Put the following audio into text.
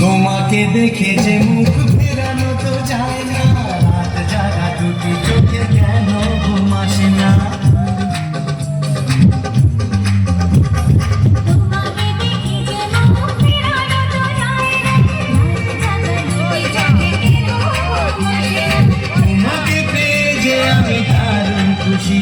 তোমাকে দেখে যে মুখ ফেরানো তো যায় না। রাত জাগা দুটি চোখে কেন ঘুম আসে না? তোমাকে না। পেয়ে যে আমি দারুণ খুশি।